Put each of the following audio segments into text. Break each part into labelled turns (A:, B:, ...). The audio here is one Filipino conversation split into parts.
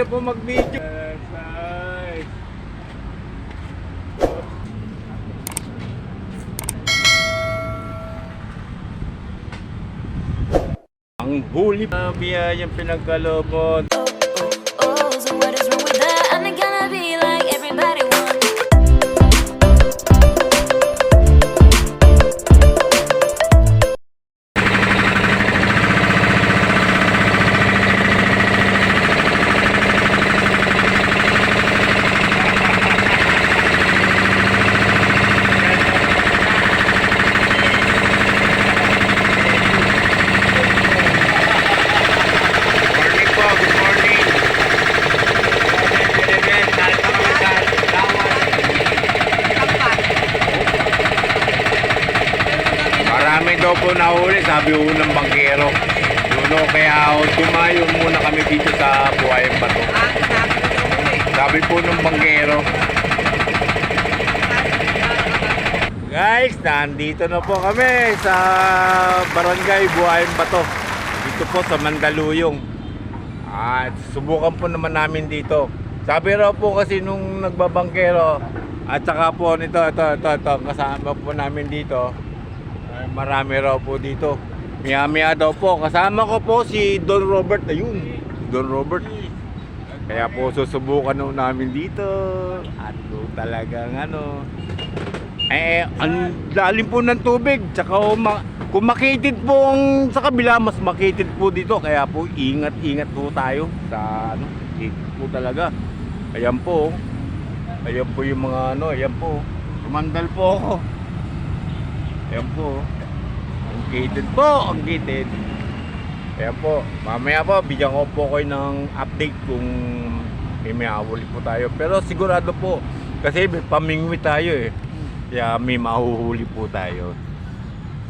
A: na po mag-video. Nice. Ang huli na biyayang pinagkalobot. Sabi ho ng bangkero. Yun o, kaya tumayo muna kami dito sa Buhayang Bato. Sabi po ng bangkero. Guys, nandito na po kami sa Barangay Buhayang Bato. Dito po sa Mandaluyong. At subukan po naman namin dito. Sabi raw po kasi nung nagbabangkero at saka po nito, ito, ito, ito, kasama po namin dito. Marami raw po dito. Maya-maya daw po. Kasama ko po si Don Robert. Ayun, Don Robert. Kaya po susubukan nung namin dito. At po talagang ano. Eh, ang lalim po ng tubig. Tsaka ma- kung makitid po ang sa kabila, mas makitid po dito. Kaya po, ingat-ingat po tayo sa ano, ikot po talaga. Ayan po. Ayan po yung mga ano, ayan po. Kumandal po ako. Ayan po. Kitid po, ang kitid. Ayan po. Mamaya po, bigyan ko po kayo ng update kung may mahuli po tayo. Pero sigurado po, kasi may pamingwi tayo eh. Kaya may mahuhuli po tayo.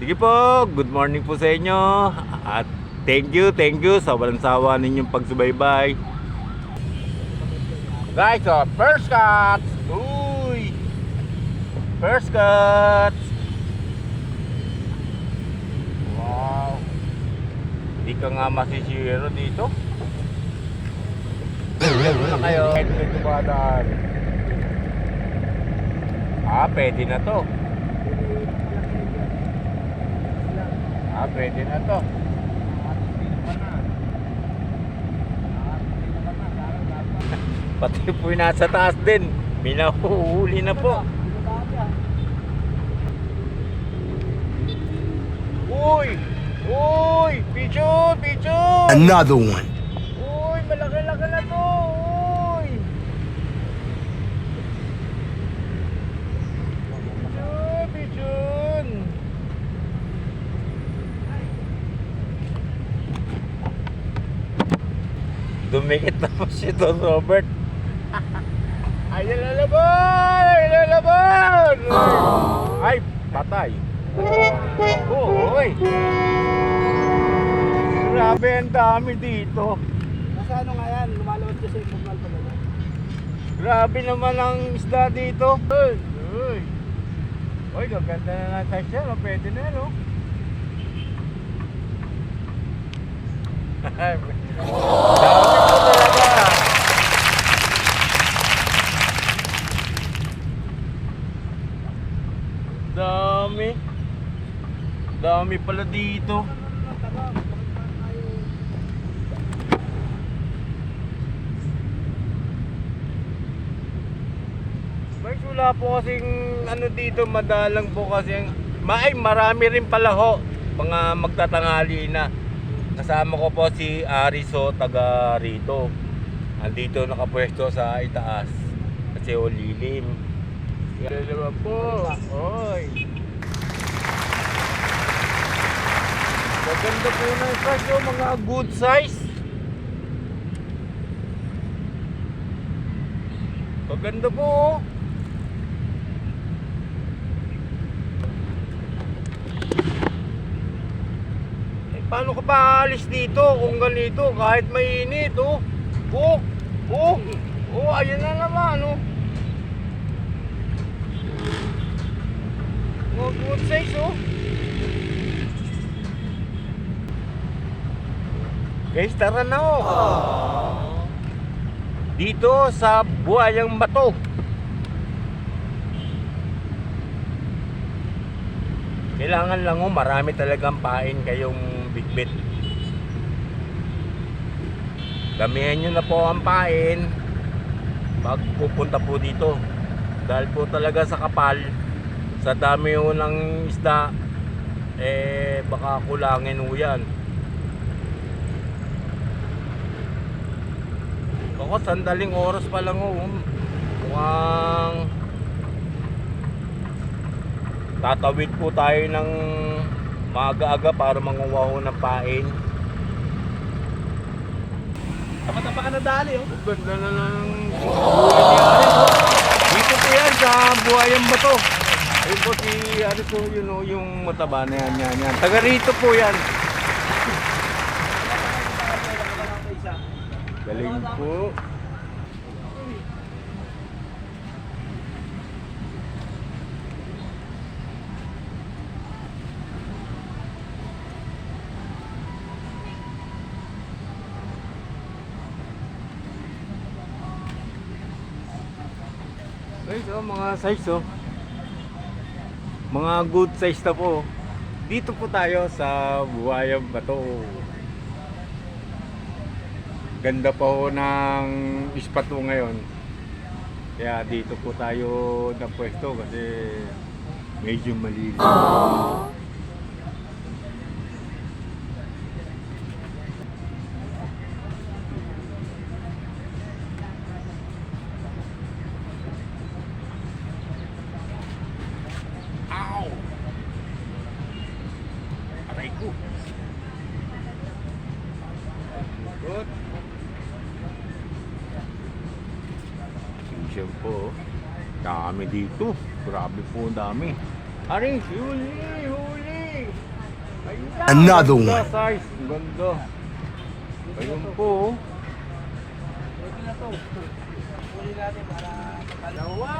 A: Sige po, good morning po sa inyo. At thank you, thank you sa walang sawa ninyong pagsubaybay. Guys, oh, first cut! Uy! First cut! Wow! Hindi ka nga masisiro dito. Ano na kayo? Pwede na dumadaan. Ah, pwede na to. Ah, pwede na to. Pati po yung nasa taas din. May nahuhuli na po. Uy! Uy! Pichon! Pichon!
B: Another one.
A: Uy! Malaki-laki na to! Uy! Pichon! Pichon! Dumikit na po si Don Robert. Ay, lalaban! Ay, lalaban! Ay, patay. Uy! Grabe, ang dami dito.
C: Nasa ano nga yan, lumalawad kasi yung normal pa naman.
A: Grabe naman ang isda dito. Uy! Uy! Uy, gaganda na size yan. oh. Pwede na yan, oh. Dami po talaga. Dami. Dami pala dito. Guys, wala po kasing ano dito, madalang po kasi Maay, marami rin pala ho, mga magtatangali na. Kasama ko po si Ariso, taga rito. Andito nakapwesto sa itaas. Kasi o lilim. Yan naman po. Oy. Maganda po ng size, oh, mga good size. Maganda po. oh. Eh, paano ka pa aalis dito kung ganito kahit mainit oh? Oh, oh, oh, ayan na naman oh. Mga good size oh. Guys, tara na oh. dito sa Buhayang Bato. Kailangan lang oh, marami talagang pain kayong bitbit. Damihan nyo na po ang pain pag pupunta po dito. Dahil po talaga sa kapal, sa dami ho ng isda, eh baka kulangin ho yan. Ako, sandaling oras pa lang ho. Mukhang tatawid po tayo ng maaga-aga para manguha ho ng pain.
C: Tapa-tapa ka na dali, oh.
A: Ganda na ng buhay ni Aris. oh. Dito po yan sa Buhayan Bato. Ayun po si Aris po, yun oh, yung mataba na yan, yan, yan. Taga rito po yan. Po. Guys, oh, mga size oh. Mga good size na po. Dito po tayo sa Buhayan Bato. Ganda pa ho ng ispat po ngayon. Kaya dito po tayo na pwesto kasi medyo malilim. Ow! Aray ko. Good. Siya po. Dami dito. Grabe po ang dami. Aray, huli, huli. Ayun na.
B: Another
A: Ganda,
B: one.
A: Size. Ang Ganda. Ayun po.
C: Pwede na to. Huli natin para
A: Dalawa.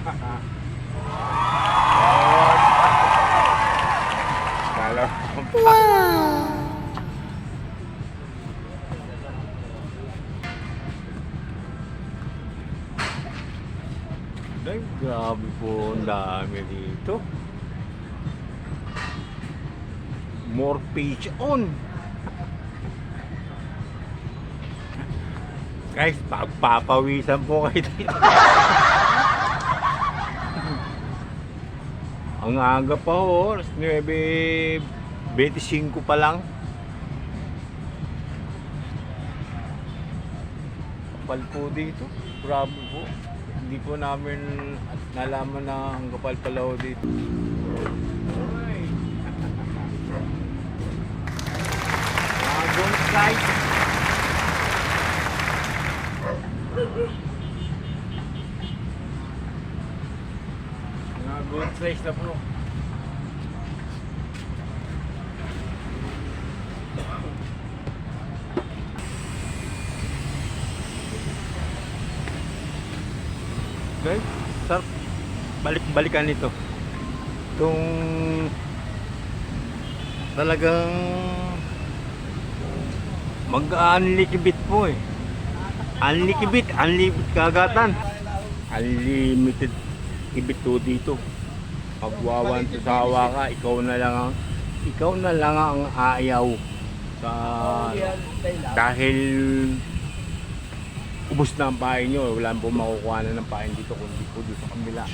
A: Dalawa. Grabe po ang dami dito. More page on. Guys, pagpapawisan po kayo dito. Ang aga pa ho, alas 9.25 pa lang. Kapal po dito. Grabe po. Hindi po namin nalaman na ang kapal pala ho dito. Guys. Mga good size na po. Guys, sarap balik-balikan nito. Itong talagang mag-unlikibit po eh. Unlikibit, unlimited kagatan. Unlimited ibit to dito. Pagwawan sa sawa ka, ikaw na lang ang ikaw na lang ang ayaw sa dahil ubos na ang pain nyo, wala po makukuha na ng pain dito kundi po doon sa kabila.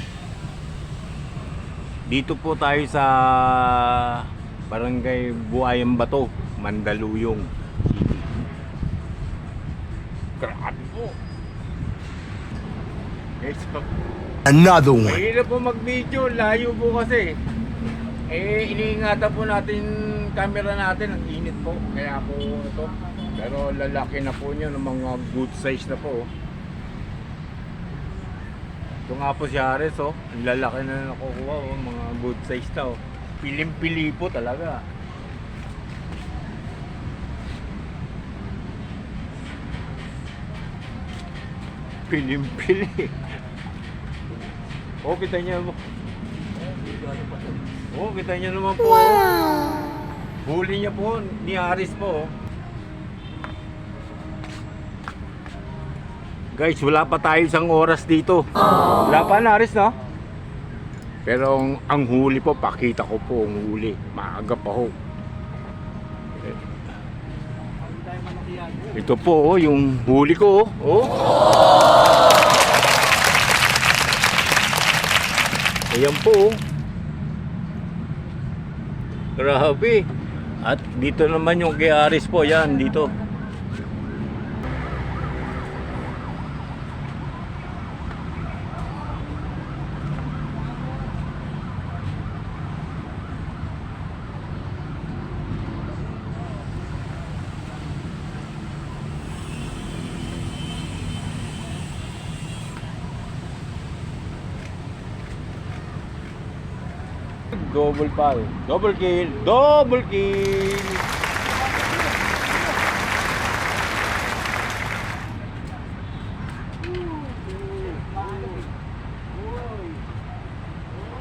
A: Dito po tayo sa Barangay Buayang Bato, Mandaluyong City. Grabe po. Guys,
B: Another one.
A: Mahirap po mag-video, layo po kasi. Eh, iniingatan po natin camera natin, ang init po. Kaya po ito. Pero lalaki na po niya ng mga good size na po. Ito nga po si Ares, oh. Ang lalaki na nakukuha, oh. Mga good size na, oh. Pilim-pili po talaga. Pilim-pili. Oh, kita niyo mo. Oh, kita niyo naman po. Huli niya po ni Aris po. oh. Guys, wala pa tayo isang oras dito. Wala pa na, Aris, no? Pero ang, ang huli po, pakita ko po ang huli. Maaga pa ho. Ito po, oh, yung huli ko, oh. oh. Ayan po, oh. Grabe. At dito naman yung kay po, yan, dito. Double pal. Double kill. Double kill.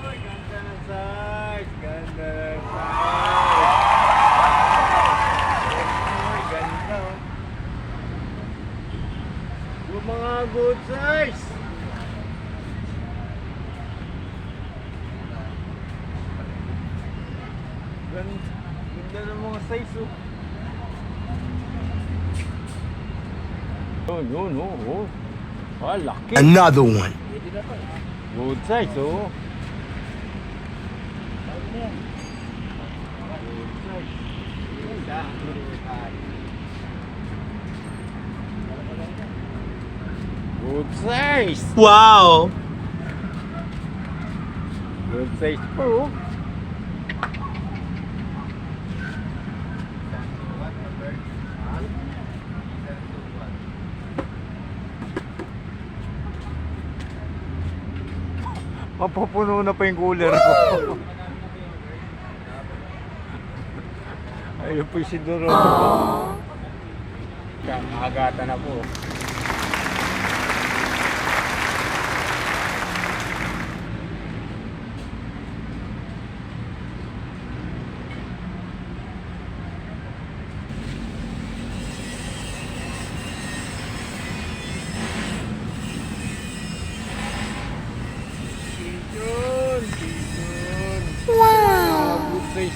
A: Uy, ganda ng size. Ganda ng size. Uy, ganda. oh. Yung mga good size. Ganda, ganda ng mga size oh. Yun, yun, oh, oh. Ah, laki.
B: Another one.
C: Pwede na to.
A: Good size, oh.
C: Pwede na yan.
A: Good size. Ganda. Good size.
B: Wow.
A: Good size po. Mapupuno na pa yung cooler ko. Ayun po si Doro. Kakagata na po.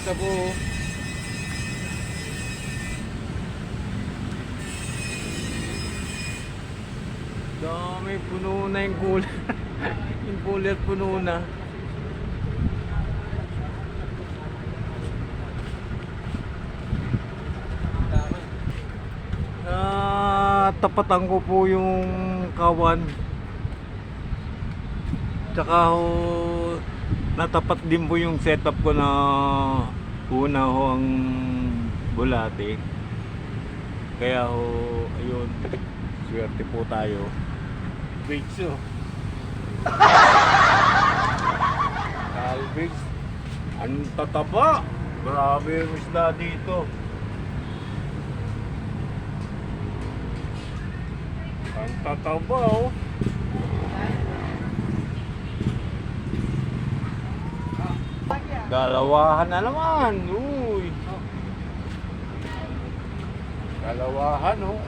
A: Na po. Dami, puno na yung cooler. yung cooler puno na. Ah, tapatan ko po yung kawan. Tsaka ho, natapat din po yung setup ko na una ho ang bulate. Kaya ho, ayun, swerte po tayo. Bigs oh. Calbigs. Ang tataba. Grabe yung isda dito. Ang tataba oh. Dalawahan na naman. Uy. Dalawahan oh.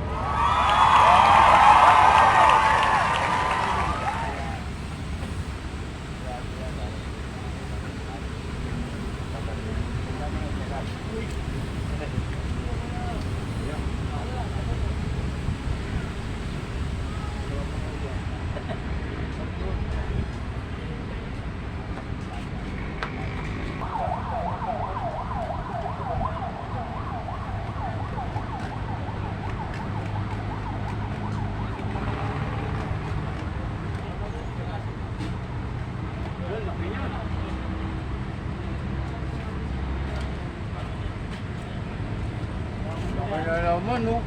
A: Laki na naman, oh.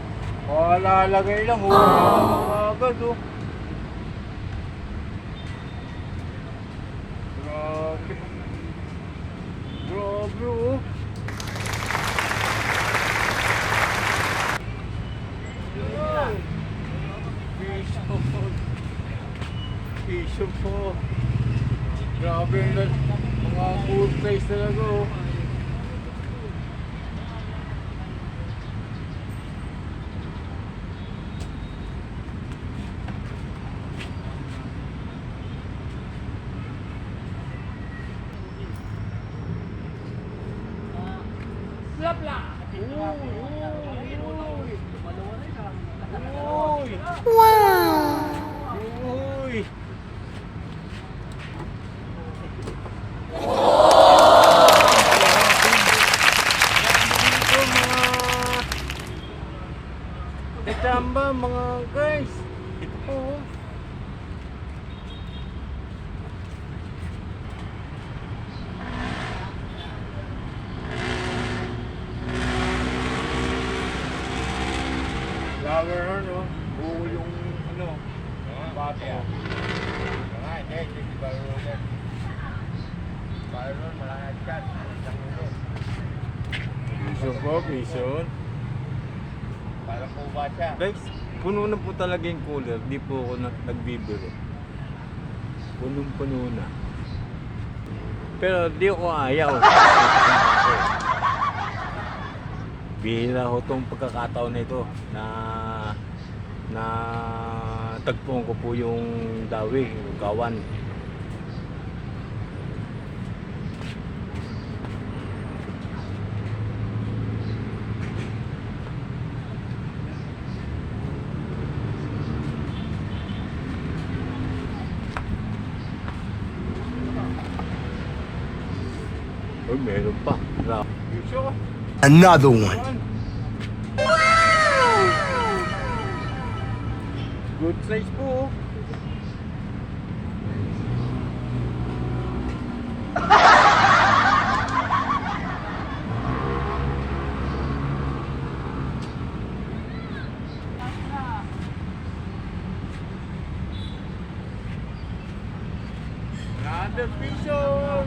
A: Palalagay lang, oh. Agad, oh. Grabe. Grabe, oh. Yan. Piso po. Piso po. Grabe yung mga good size talaga, oh.
C: Lapla!
A: Uy, uy, uy. Uy. Uy. Dito mga Kachamba mga guys. Ito po. oh. Flower ano, buo yung ano, bato. Nga, hindi, hindi ba roller? Byron, malakad ka. Isang ulo. Piso po, piso. Parang po ba siya? Guys, puno na po talaga yung cooler. Di po ako na, nagbibiro. Punong-puno na. Pero di ako ayaw. Bihira ho tong pagkakataon na ito na na tagpuan ko po yung dawi, yung. Grabe.
B: Another one.
A: Good size po. oh. Another piso.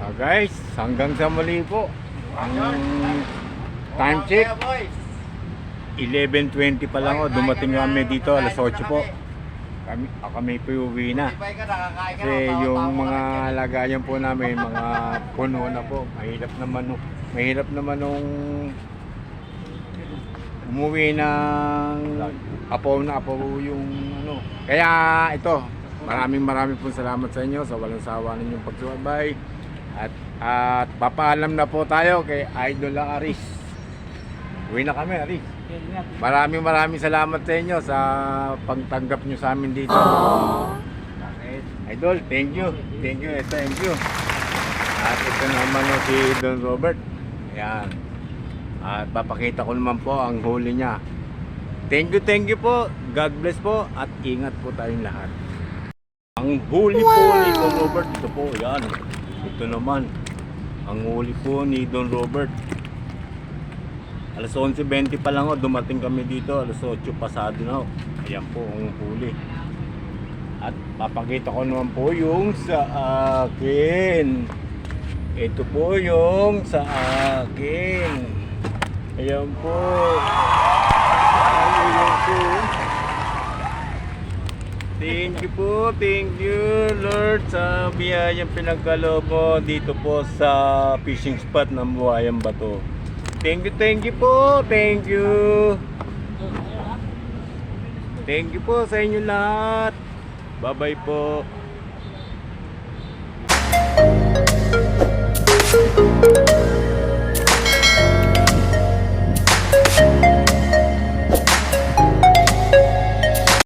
A: Ah, guys, hanggang sa muli po. Ang time check, 11.20 pa lang o. Dumating kami dito, alas 8 po. Kami, ah, kami po uwi na. Kasi yung mga lagayan po namin, mga puno na po. Mahirap naman, no- mahirap naman nung umuwi ng apaw na apaw yung ano. Kaya ito, maraming maraming po salamat sa inyo sa walang sawa ninyong pagsubaybay. At at papaalam na po tayo kay Idol Aris. Uwi na kami, Aris. Maraming maraming salamat sa inyo sa pagtanggap nyo sa amin dito. Idol, thank you. Thank you, thank you. At ito naman o si Don Robert. Ayan. At papakita ko naman po ang huli niya. Thank you, thank you po. God bless po. At ingat po tayong lahat. Ang huli po ni Don Robert. Ito po, yan. Ito naman. Ang huli po ni Don Robert. Alas 11.20 pa lang o, dumating kami dito. Alas 8 pasado na o. Ayan po ang huli. At papakita ko naman po yung sa akin. Ito po yung sa akin. Ayan po. Ayan po. Thank you po, thank you Lord sa biyayang pinagkaloob mo dito po sa fishing spot ng Buhayan Bato. Thank you, thank you po, thank you. Thank you po sa inyo lahat. Bye-bye po.